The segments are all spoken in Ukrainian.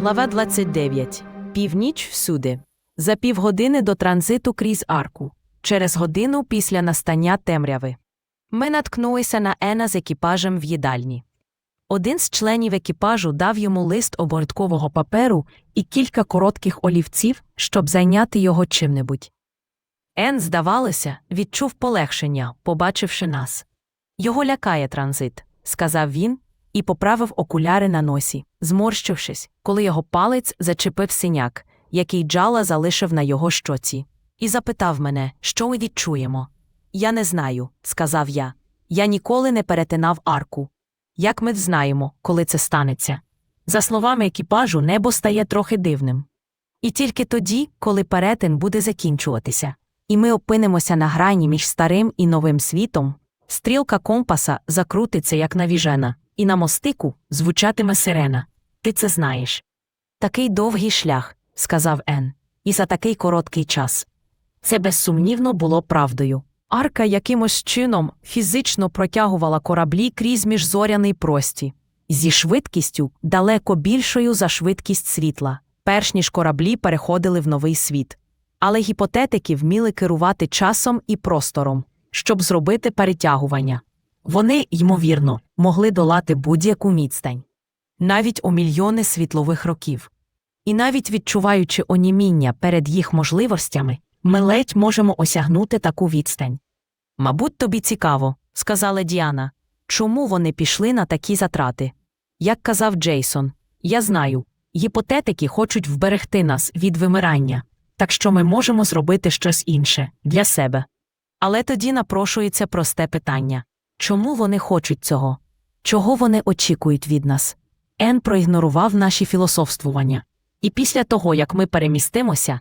Глава 29. Північ всюди. За півгодини до транзиту крізь арку. Через годину після настання темряви. Ми наткнулися на Ена з екіпажем в їдальні. Один з членів екіпажу дав йому лист обгорткового паперу і кілька коротких олівців, щоб зайняти його чим-небудь. Ен, здавалося, відчув полегшення, побачивши нас. Його лякає транзит, сказав він і поправив окуляри на носі, зморщившись, коли його палець зачепив синяк, який джала залишив на його щоці, і запитав мене, що ми відчуємо. Я не знаю, сказав я. Я ніколи не перетинав арку. Як ми знаємо, коли це станеться? За словами екіпажу, небо стає трохи дивним. І тільки тоді, коли перетин буде закінчуватися, і ми опинимося на грані між старим і новим світом, стрілка компаса закрутиться як навіжена, і на мостику звучатиме сирена. Ти це знаєш. Такий довгий шлях, сказав Ен, і за такий короткий час. Це безсумнівно було правдою. Арка якимось чином фізично протягувала кораблі крізь міжзоряний прості, зі швидкістю далеко більшою за швидкість світла, перш ніж кораблі переходили в новий світ. Але гіпотетики вміли керувати часом і простором, щоб зробити перетягування. Вони, ймовірно, могли долати будь-яку відстань. навіть у мільйони світлових років. І навіть відчуваючи оніміння перед їх можливостями, ми ледь можемо осягнути таку відстань. Мабуть, тобі цікаво, сказала Діана. Чому вони пішли на такі затрати? Як казав Джейсон, я знаю, гіпотетики хочуть вберегти нас від вимирання, так що ми можемо зробити щось інше для себе. Але тоді напрошується просте питання чому вони хочуть цього? Чого вони очікують від нас? Ен проігнорував наші філософствування. І після того, як ми перемістимося,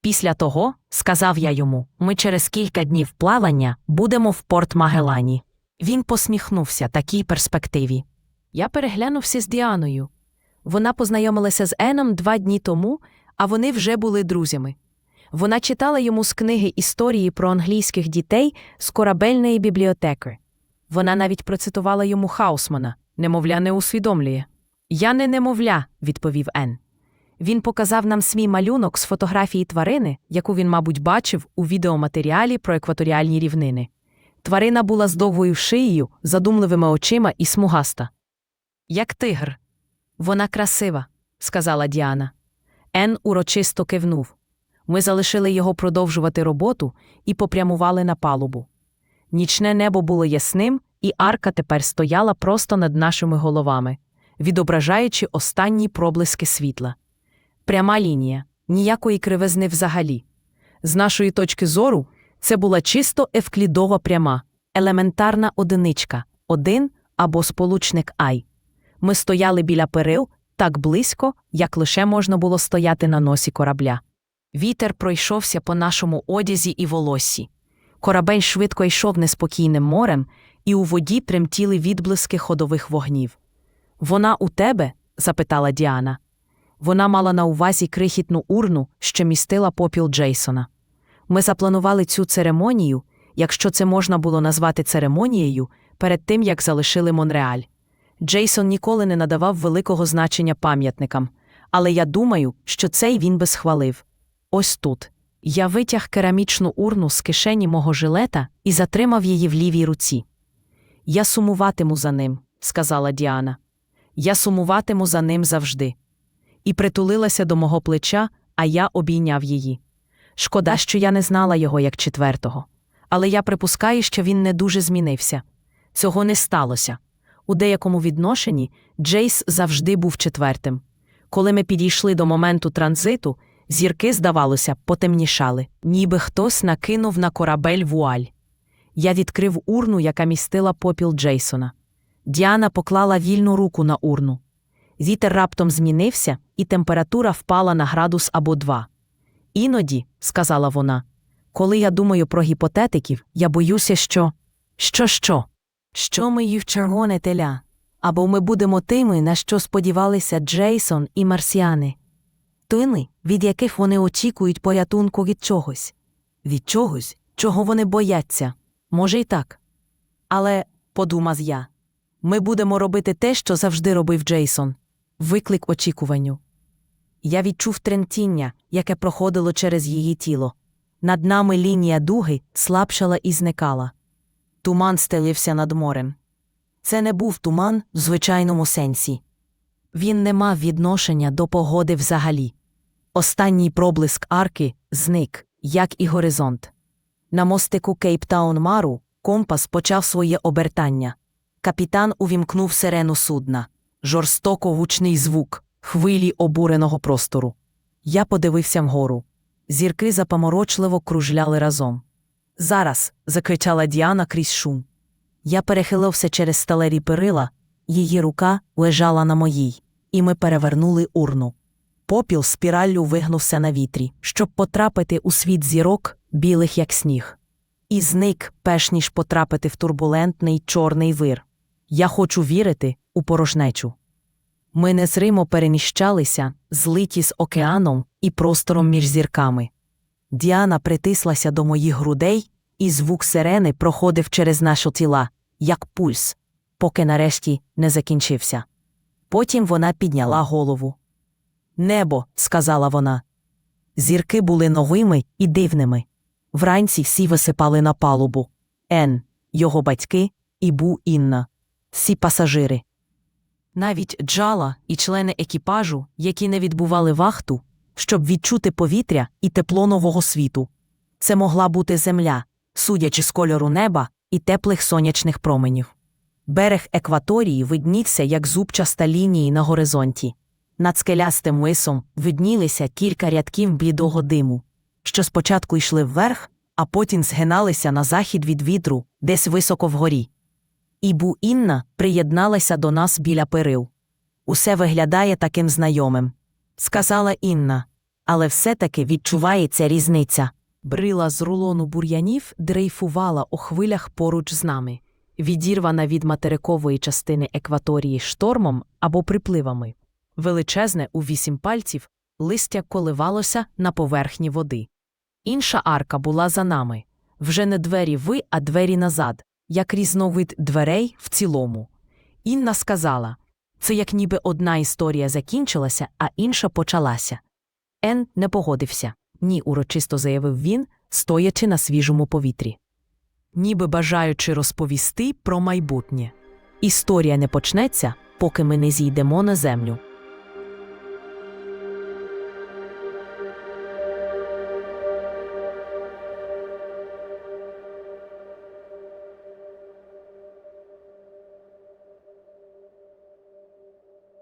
після того, сказав я йому, ми через кілька днів плавання будемо в порт Магелані. Він посміхнувся такій перспективі. Я переглянувся з Діаною. Вона познайомилася з Еном два дні тому, а вони вже були друзями. Вона читала йому з книги історії про англійських дітей з корабельної бібліотеки. Вона навіть процитувала йому Хаусмана немовля не усвідомлює. Я не немовля, відповів Ен. Він показав нам свій малюнок з фотографії тварини, яку він, мабуть, бачив у відеоматеріалі про екваторіальні рівнини. Тварина була з довгою шиєю, задумливими очима і смугаста. Як тигр. Вона красива, сказала Діана. Ен урочисто кивнув. Ми залишили його продовжувати роботу і попрямували на палубу. Нічне небо було ясним, і арка тепер стояла просто над нашими головами, відображаючи останні проблиски світла. Пряма лінія, ніякої кривизни взагалі. З нашої точки зору, це була чисто евклідова пряма, елементарна одиничка, один або сполучник Ай. Ми стояли біля перил так близько, як лише можна було стояти на носі корабля. Вітер пройшовся по нашому одязі і волоссі. Корабель швидко йшов неспокійним морем, і у воді тремтіли відблиски ходових вогнів. Вона у тебе? запитала Діана. Вона мала на увазі крихітну урну, що містила попіл Джейсона. Ми запланували цю церемонію, якщо це можна було назвати церемонією, перед тим як залишили Монреаль. Джейсон ніколи не надавав великого значення пам'ятникам, але я думаю, що цей він би схвалив. Ось тут. Я витяг керамічну урну з кишені мого жилета і затримав її в лівій руці. Я сумуватиму за ним, сказала Діана. Я сумуватиму за ним завжди. І притулилася до мого плеча, а я обійняв її. Шкода, що я не знала його як четвертого. Але я припускаю, що він не дуже змінився. Цього не сталося. У деякому відношенні Джейс завжди був четвертим. Коли ми підійшли до моменту транзиту, зірки, здавалося, потемнішали, ніби хтось накинув на корабель вуаль. Я відкрив урну, яка містила попіл Джейсона. Діана поклала вільну руку на урну. Вітер раптом змінився, і температура впала на градус або два. Іноді, сказала вона, коли я думаю про гіпотетиків, я боюся, що. Що, що? Що ми їх червоне теля? Або ми будемо тими, на що сподівалися Джейсон і марсіани, тими, від яких вони очікують порятунку від чогось, від чогось, чого вони бояться, може й так. Але, подумав я, Ми будемо робити те, що завжди робив Джейсон виклик очікуванню. Я відчув тремтіння, яке проходило через її тіло. Над нами лінія дуги слабшала і зникала. Туман стелився над морем. Це не був туман в звичайному сенсі. Він не мав відношення до погоди взагалі. Останній проблиск арки зник, як і горизонт. На мостику Кейптаун Мару компас почав своє обертання. Капітан увімкнув сирену судна. Жорстоко гучний звук, хвилі обуреного простору. Я подивився вгору. Зірки запаморочливо кружляли разом. Зараз. закричала Діана крізь шум. Я перехилився через сталері перила, її рука лежала на моїй, і ми перевернули урну. Попіл спіраллю вигнувся на вітрі, щоб потрапити у світ зірок, білих як сніг. І зник, перш ніж потрапити в турбулентний чорний вир. Я хочу вірити у порожнечу. Ми незримо переміщалися, злиті з океаном і простором між зірками. Діана притислася до моїх грудей, і звук сирени проходив через наші тіла, як пульс, поки нарешті не закінчився. Потім вона підняла голову. Небо, сказала вона. Зірки були новими і дивними. Вранці всі висипали на палубу Ен, його батьки і Бу Інна, всі пасажири. Навіть Джала і члени екіпажу, які не відбували вахту, щоб відчути повітря і тепло нового світу. Це могла бути земля, судячи з кольору неба і теплих сонячних променів. Берег екваторії виднівся, як зубчаста лінії на горизонті. Над скелястим мисом виднілися кілька рядків блідого диму, що спочатку йшли вверх, а потім згиналися на захід від вітру, десь високо вгорі. Ібу Інна приєдналася до нас біля перил. Усе виглядає таким знайомим, сказала Інна, але все-таки відчувається різниця. Брила з рулону бур'янів дрейфувала у хвилях поруч з нами, відірвана від материкової частини екваторії штормом або припливами. Величезне у вісім пальців листя коливалося на поверхні води. Інша арка була за нами вже не двері ви, а двері назад, як різновид дверей в цілому. Інна сказала це як ніби одна історія закінчилася, а інша почалася. Ен не погодився ні, урочисто заявив він, стоячи на свіжому повітрі. Ніби бажаючи розповісти про майбутнє. Історія не почнеться, поки ми не зійдемо на землю.